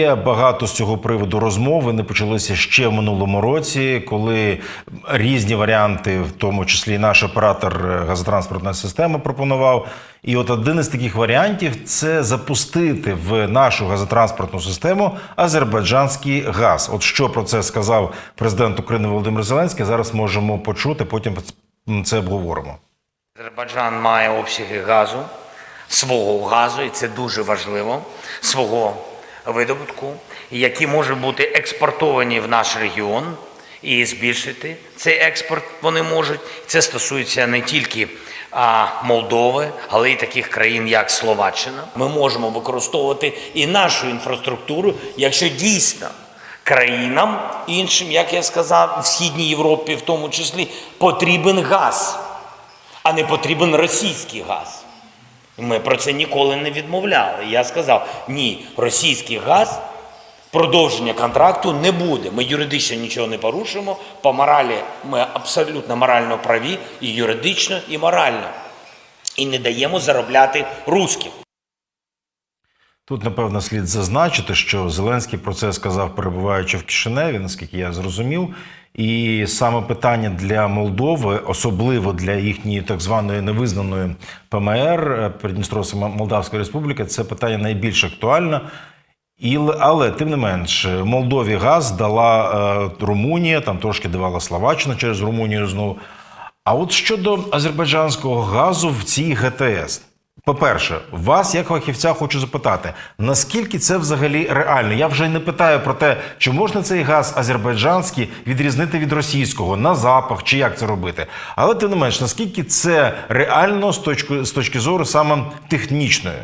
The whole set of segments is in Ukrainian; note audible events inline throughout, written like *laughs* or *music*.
Є багато з цього приводу розмов. Вони почалися ще в минулому році, коли різні варіанти, в тому числі і наш оператор е, газотранспортної системи, пропонував. І от один із таких варіантів це запустити в нашу газотранспортну систему азербайджанський газ. От що про це сказав президент України Володимир Зеленський. Зараз можемо почути. Потім це обговоримо. Азербайджан має обсяги газу, свого газу, і це дуже важливо, свого видобутку, які можуть бути експортовані в наш регіон і збільшити цей експорт вони можуть. Це стосується не тільки Молдови, але й таких країн, як Словаччина. Ми можемо використовувати і нашу інфраструктуру, якщо дійсно країнам іншим, як я сказав, в східній Європі, в тому числі, потрібен газ а не потрібен російський газ. Ми про це ніколи не відмовляли. Я сказав, ні, російський газ, продовження контракту не буде. Ми юридично нічого не порушимо. По моралі ми абсолютно морально праві, і юридично, і морально. І не даємо заробляти русським. Тут, напевно, слід зазначити, що Зеленський про це сказав, перебуваючи в Кишиневі, наскільки я зрозумів. І саме питання для Молдови, особливо для їхньої так званої невизнаної ПМР е, Придністровська Молдавська Республіка, це питання найбільш актуальне. І, але тим не менш, Молдові газ дала е, Румунія, там трошки давала Словаччина через Румунію знову. А от щодо азербайджанського газу в цій ГТС, по-перше, вас, як фахівця, хочу запитати, наскільки це взагалі реально? Я вже не питаю про те, чи можна цей газ азербайджанський відрізнити від російського на запах, чи як це робити. Але тим не менш, наскільки це реально з точки, з точки зору саме технічної?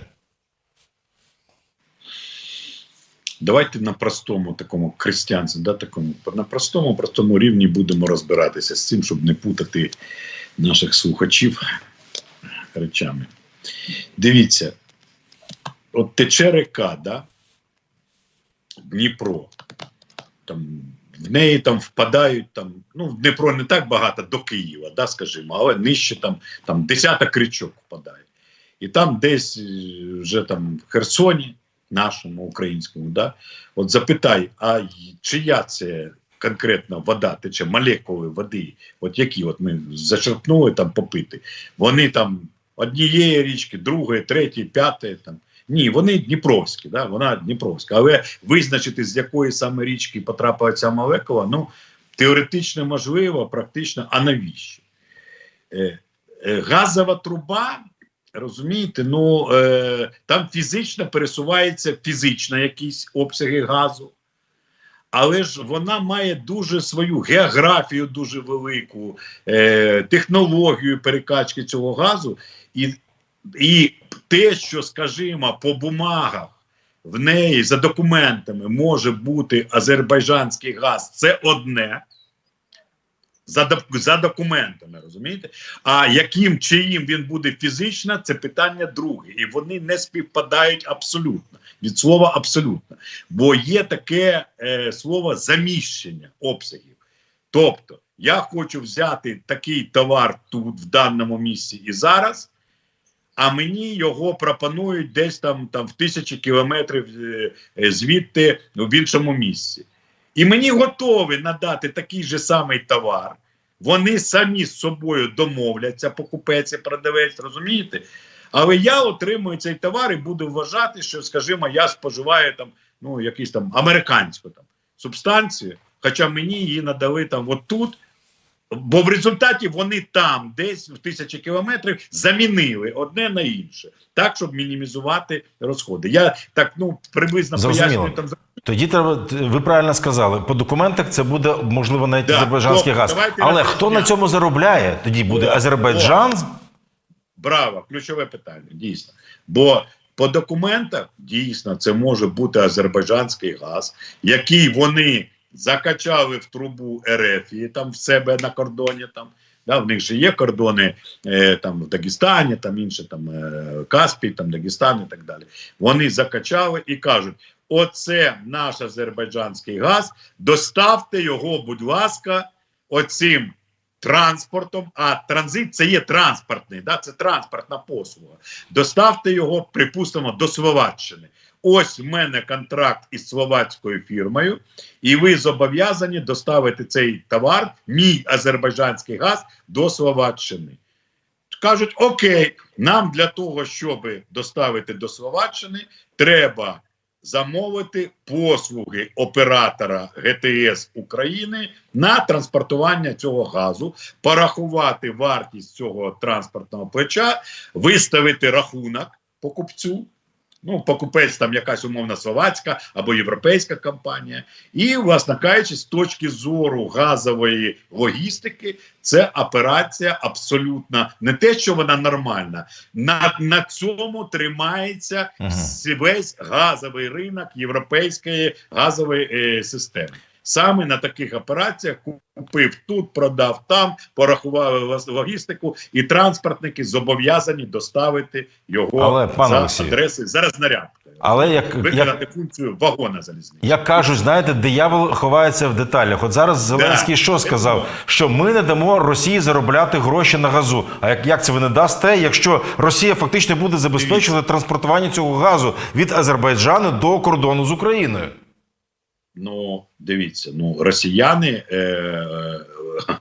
Давайте на простому такому християнці, да, такому, на простому, простому рівні будемо розбиратися з цим, щоб не путати наших слухачів речами. Дивіться, от тече река, да? Дніпро. Там, в неї там впадають, там, ну, в Дніпро не так багато до Києва, да, скажімо, але нижче там, там десяток річок впадає. І там десь е, вже там в Херсоні, нашому українському, да, от запитай, а чия це конкретно вода тече, молекули води, от які от ми зачерпнули там попити, вони там однієї річки, другої, третьої, п'ятої там. Ні, вони Дніпровські, да, вона Дніпровська. Але визначити, з якої саме річки потрапила ця молекула, ну, теоретично можливо, практично, а навіщо? Е, е, газова труба, розумієте, ну, е, там фізично пересувається фізично якісь обсяги газу. Але ж вона має дуже свою географію, дуже велику, е, технологію перекачки цього газу, і, і те, що, скажімо, по бумагах в неї за документами може бути азербайджанський газ, це одне. За, за документами, розумієте? А яким чиїм він буде фізично, це питання друге. І вони не співпадають абсолютно. Від слова абсолютно. Бо є таке е, слово заміщення обсягів. Тобто, я хочу взяти такий товар тут, в даному місці і зараз, а мені його пропонують десь там, там в тисячі кілометрів е, звідти в іншому місці. І мені готові надати такий же самий товар. Вони самі з собою домовляться, покупець і продавець, розумієте? Але я отримую цей товар і буду вважати, що, скажімо, я споживаю там ну, якусь там американську там субстанцію, хоча мені її надали там отут. Бо в результаті вони там, десь в тисячі кілометрів, замінили одне на інше, так щоб мінімізувати розходи. Я так ну приблизно Зрозуміло. пояснюю там Тоді треба, ви правильно сказали, по документах це буде можливо навіть Да, азербайджанський газ. давайте Але хто на цьому заробляє? Тоді буде О, Азербайджан. Браво, ключове питання, дійсно. Бо по документах дійсно це може бути азербайджанський газ, який вони закачали в трубу РФ і там в себе на кордоні. Там да, в них же є кордони е, там в Дагестані, там інше там е, Каспій, там Дагестан і так далі. Вони закачали і кажуть: оце наш азербайджанський газ, доставте його, будь ласка, оцим транспортом, а транзит це є транспортний, да, це транспортна послуга. Доставте його, припустимо, до Словаччини. Ось в мене контракт із словацькою фірмою, і ви зобов'язані доставити цей товар, мій азербайджанський газ, до Словаччини. Кажуть, окей, нам для того, щоб доставити до Словаччини, треба замовити послуги оператора ГТС України на транспортування цього газу, порахувати вартість цього транспортного плеча, виставити рахунок покупцю. Ну, покупець там якась умовна словацька або європейська компанія, і, власне кажучи, з точки зору газової логістики, це операція абсолютно не те, що вона нормальна. На, на цьому тримається ага. весь газовий ринок європейської газової е, системи. Саме на таких операціях купив тут, продав там, порахували логістику, і транспортники зобов'язані доставити його Але, за Олексію, адреси за рознарядкою. Але як, як, функцію вагона залізничного. як кажуть, знаєте, диявол ховається в деталях. От зараз Зеленський Да. що сказав? Що ми не дамо Росії заробляти гроші на газу. А як, як це ви не дасте, якщо Росія фактично буде забезпечувати транспортування цього газу від Азербайджану до кордону з Україною? Ну, дивіться, ну росіяни е, е, *laughs*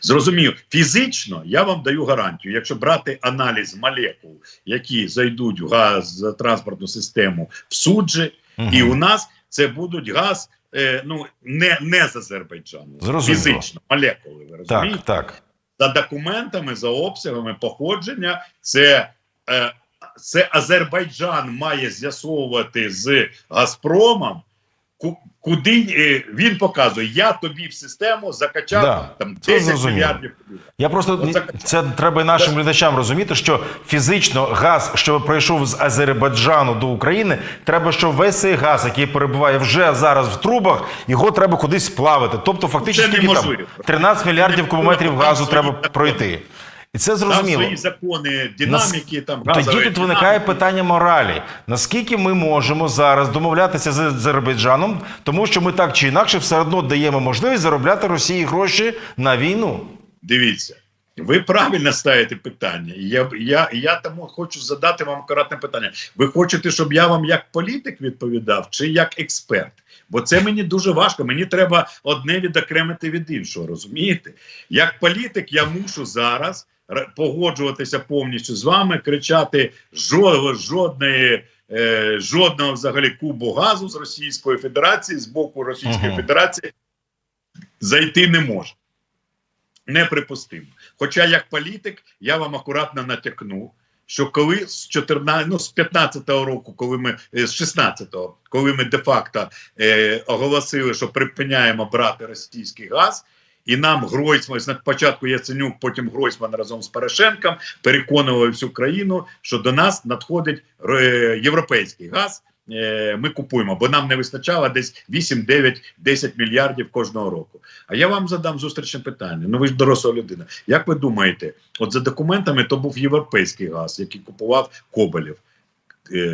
зрозумів, фізично я вам даю гарантію. Якщо брати аналіз молекул, які зайдуть в газ транспортну систему в суджі, Мгм. і у нас це будуть газ. Е, ну не, не з Азербайджану, Зрозуміло. фізично молекули. Ви розумієте? Так, так. за документами, за обсягами походження, це, е, це Азербайджан має з'ясовувати з Газпромом, куди е, він показує, я тобі в систему закачав Да, там це 10 мільярдів. Я просто Оце- це треба і нашим глядачам розуміти, що фізично газ, що пройшов з Азербайджану до України, треба, щоб весь цей газ, який перебуває вже зараз в трубах, його треба кудись сплавити. Тобто, фактично, там неможливо. 13 мільярдів кубометрів газу треба пройти. І це Там зрозуміло. свої закони, динаміки, там Тоді тут виникає динаміки. питання моралі. Наскільки ми можемо зараз домовлятися з Азербайджаном, тому що ми так чи інакше все одно даємо можливість заробляти Росії гроші на війну. Дивіться, ви правильно ставите питання. І Я, я, я тому хочу задати вам акуратне питання. Ви хочете, щоб я вам як політик відповідав, чи як експерт? Бо це мені дуже важко. Мені треба одне відокремити від іншого. Розумієте? Як політик, я мушу зараз погоджуватися повністю з вами, кричати жо- жодної. Е, жодного взагалі кубу газу з Російської Федерації з боку Російської Мгм. Федерації зайти не може. Неприпустимо. Хоча як політик я вам акуратно натякну, що коли з 14, ну, з 15-го року, коли ми е, з 16-го, коли ми де-факто е, оголосили, що припиняємо брати російський газ, і нам Гройсман, спочатку Яценюк, потім Гройсман разом з Порошенком переконували всю країну, що до нас надходить е, європейський газ. е, Ми купуємо, бо нам не вистачало десь 8, 9, 10 мільярдів кожного року. А я вам задам зустрічне питання. Ну ви ж доросла людина. Як ви думаєте, от за документами то був європейський газ, який купував Коболєв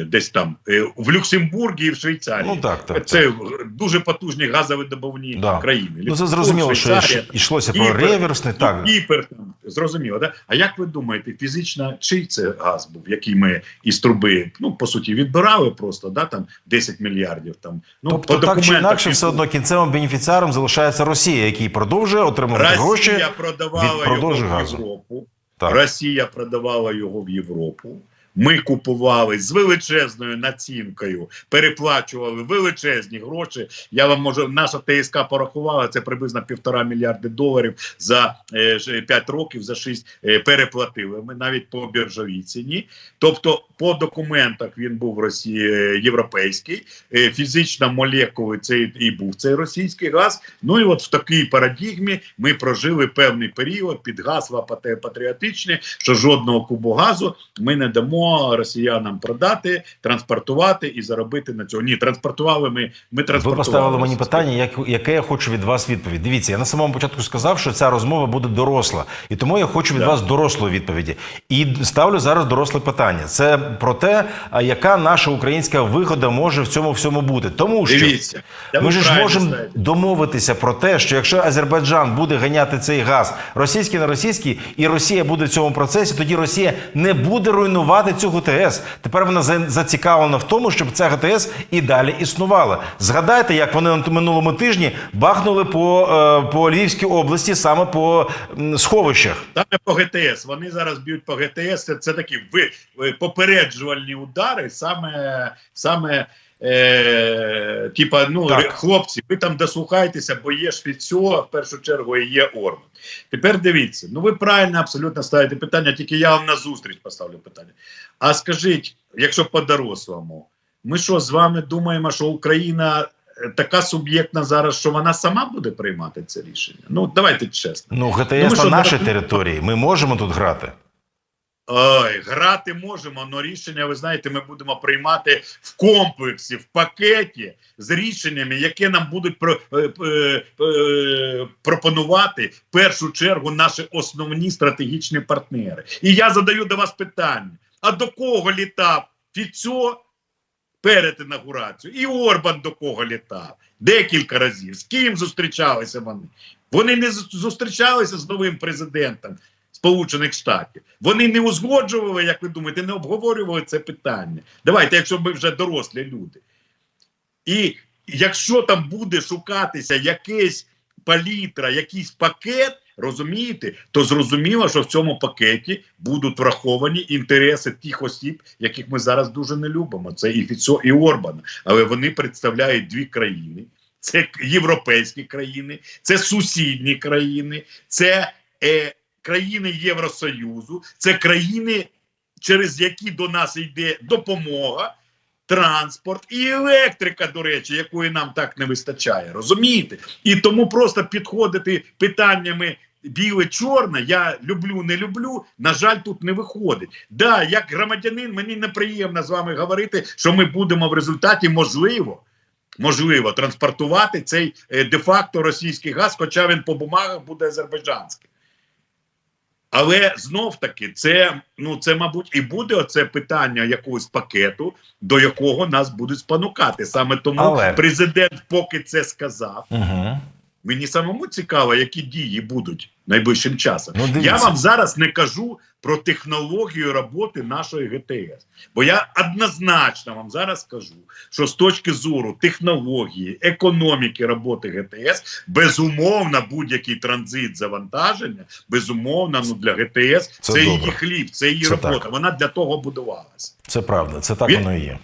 десь там е, в Люксембургі і в Швейцарії. Ну так, так. Це так. дуже потужні газовидобувні Да. країни. Ну це зрозуміло, що Швейцарія, йшлося про Кіпр, реверсний. Так. Там, зрозуміло, да? А як ви думаєте, фізично чий це газ був, який ми із труби, ну по суті, відбирали просто, да, там 10 мільярдів там. Ну, Тобто, по так чи інакше, все одно кінцевим бенефіціаром залишається Росія, який продовжує отримувати гроші. Росія продавала від його в. Європу. Так. Росія продавала його в Європу. Ми купували з величезною націнкою, переплачували величезні гроші. Я вам можу, наша ТСК порахувала це приблизно півтора мільярди доларів за е, 5 років, за 6 е, переплатили. Ми навіть по біржовій ціні. Тобто, по документах він був Росії е, європейський, е, фізично молекули це і був цей російський газ. Ну і от в такій парадігмі ми прожили певний період під гасла пате- патріотичні, що жодного кубу газу ми не дамо дамо росіянам продати, транспортувати і заробити на цьому. Ні, транспортували ми. Ми Ви транспортували. поставили мені питання, як, яке я хочу від вас відповідь. Дивіться, я на самому початку сказав, що ця розмова буде доросла, і тому я хочу від Да. вас дорослої відповіді. І ставлю зараз доросле питання. Це про те, яка наша українська вигода може в цьому всьому бути. Тому що Дивіться, ми ж можемо домовитися про те, що якщо Азербайджан буде ганяти цей газ російський на російський, і Росія буде в цьому процесі, тоді Росія не буде руйнувати цю ГТС. Тепер вона зацікавлена в тому, щоб ця ГТС і далі існувала. Згадайте, як вони на минулому тижні бахнули по, е, по Львівській області, саме по сховищах. Саме по ГТС. Вони зараз б'ють по ГТС. Це, такі ви- попереджувальні удари, саме, саме е, типа, ну, Так. хлопці, ви там дослухайтеся, бо є ж від цього, в першу чергу, і є Орбан. Тепер дивіться, ну ви правильно абсолютно ставите питання, тільки я вам на зустріч поставлю питання. А скажіть, якщо по-дорослому, ми що з вами думаємо, що Україна е, така суб'єктна зараз, що вона сама буде приймати це рішення? Ну, давайте чесно. Ну, Ну, ГТС на нашій території. Ми можемо тут грати. Ой, грати можемо, але рішення, ви знаєте, ми будемо приймати в комплексі, в пакеті з рішеннями, які нам будуть про, е, е, е, пропонувати в першу чергу наші основні стратегічні партнери. І я задаю до вас питання: а до кого літав Фіцо перед інаугурацією? І Орбан до кого літав? Декілька разів. З ким зустрічалися вони? Вони не зустрічалися з новим президентом. Сполучених Штатів. Вони не узгоджували, як ви думаєте, не обговорювали це питання. Давайте, якщо ми вже дорослі люди. І якщо там буде шукатися якийсь палітра, якийсь пакет, розумієте, то зрозуміло, що в цьому пакеті будуть враховані інтереси тих осіб, яких ми зараз дуже не любимо. Це і Фіцо, і Орбан. Але вони представляють дві країни. Це європейські країни, це сусідні країни, це е, країни Євросоюзу, це країни, через які до нас йде допомога, транспорт і електрика, до речі, якої нам так не вистачає. Розумієте? І тому просто підходити питаннями. Біле-чорне, я люблю, не люблю. На жаль, тут не виходить. Да, як громадянин, мені неприємно з вами говорити, що ми будемо в результаті можливо, можливо, транспортувати цей е, де-факто російський газ, хоча він по бумагах буде азербайджанським. Але знов таки, це, ну, це, мабуть, і буде оце питання якогось пакету, до якого нас будуть спонукати. Саме тому Але- президент поки це сказав. Угу. Мені самому цікаво, які дії будуть найближчим часом. Ну, я вам зараз не кажу про технологію роботи нашої ГТС. Бо я однозначно вам зараз скажу, що з точки зору технології, економіки роботи ГТС, безумовно, будь-який транзит завантаження, безумовно, ну для ГТС Це це, її хліб, це її Це робота. так. Вона для того будувалася. Це правда, це так Він- воно і є.